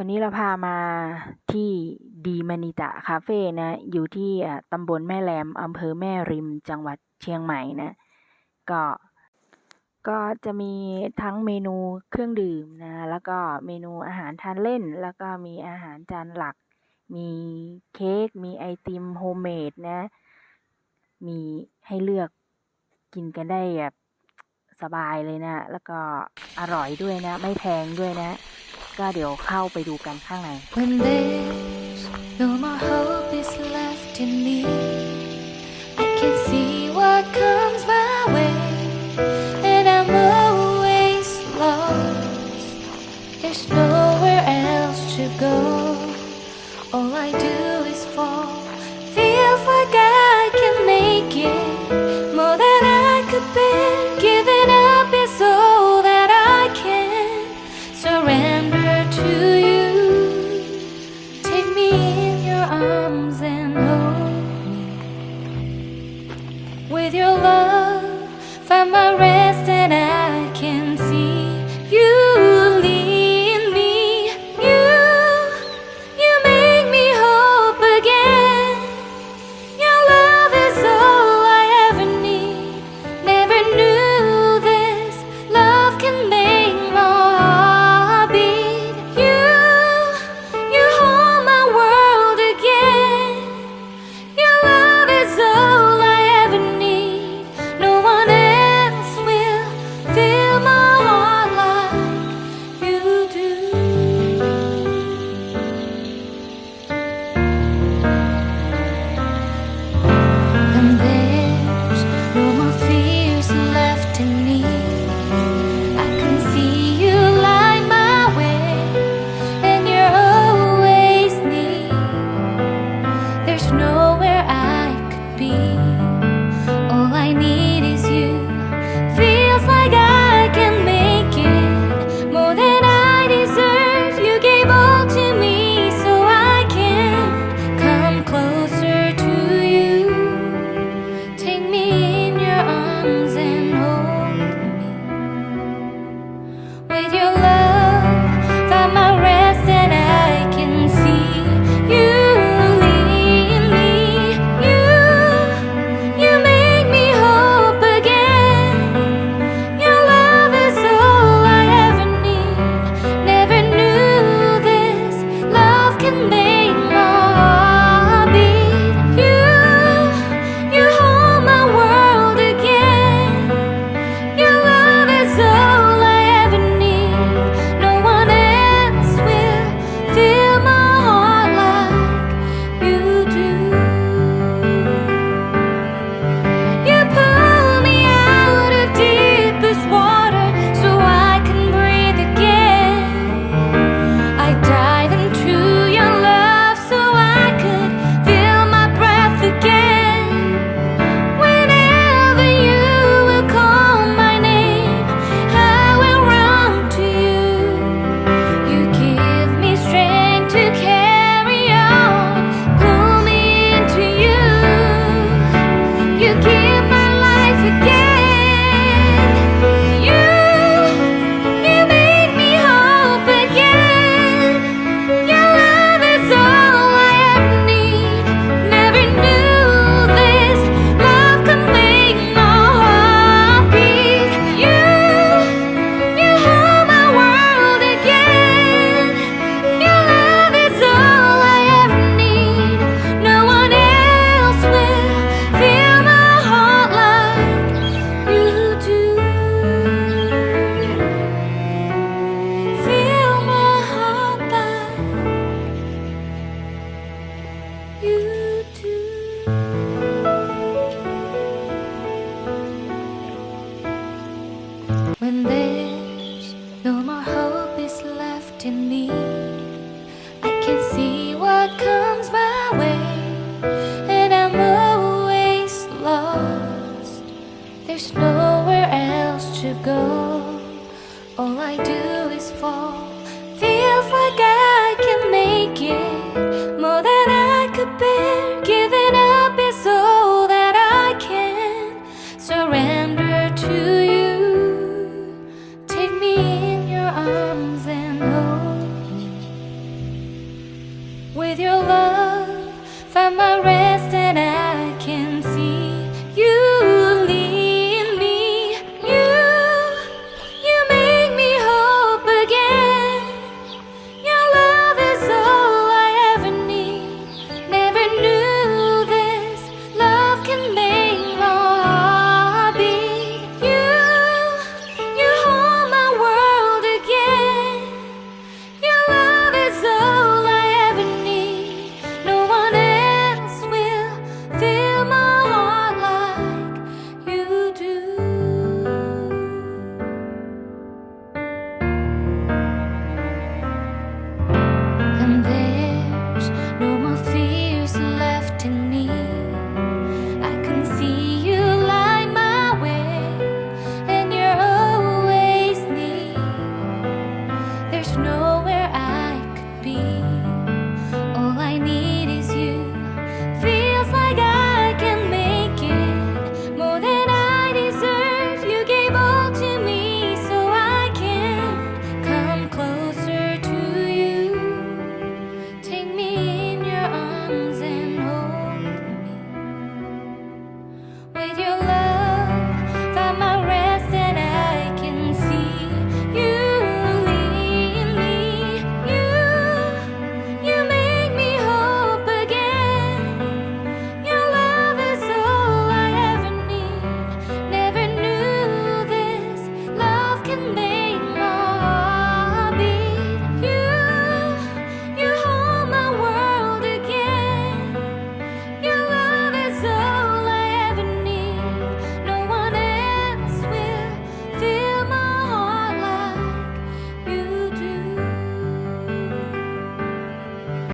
วันนี้เราพามาที่ดีมานิตะคาเฟ่นะ อยู่ที่ตำบลแม่แรมอำเภอแม่ริมจังหวัดเชียงใหม่นะ ก็ก็จะมีทั้งเมนูเครื่องดื่มนะ แล้วก็เมนูอาหารทานเล่น แล้วก็มีอาหารจานหลัก มีเค้ก มีไอติมโฮมเมดนะ มีให้เลือกกินกันได้แบบสบายเลยนะ แล้วก็อร่อยด้วยนะ ไม่แพงด้วยนะ ก็เดี๋ยวเข้าไปดูกันข้างใน When there's no more hope is left in me, I can see what comes my way, and I'm always lost. There's nowhere else to go. All I do When there's no more hope is left in me, I can see what comes my way, and I'm always lost. There's nowhere else to go.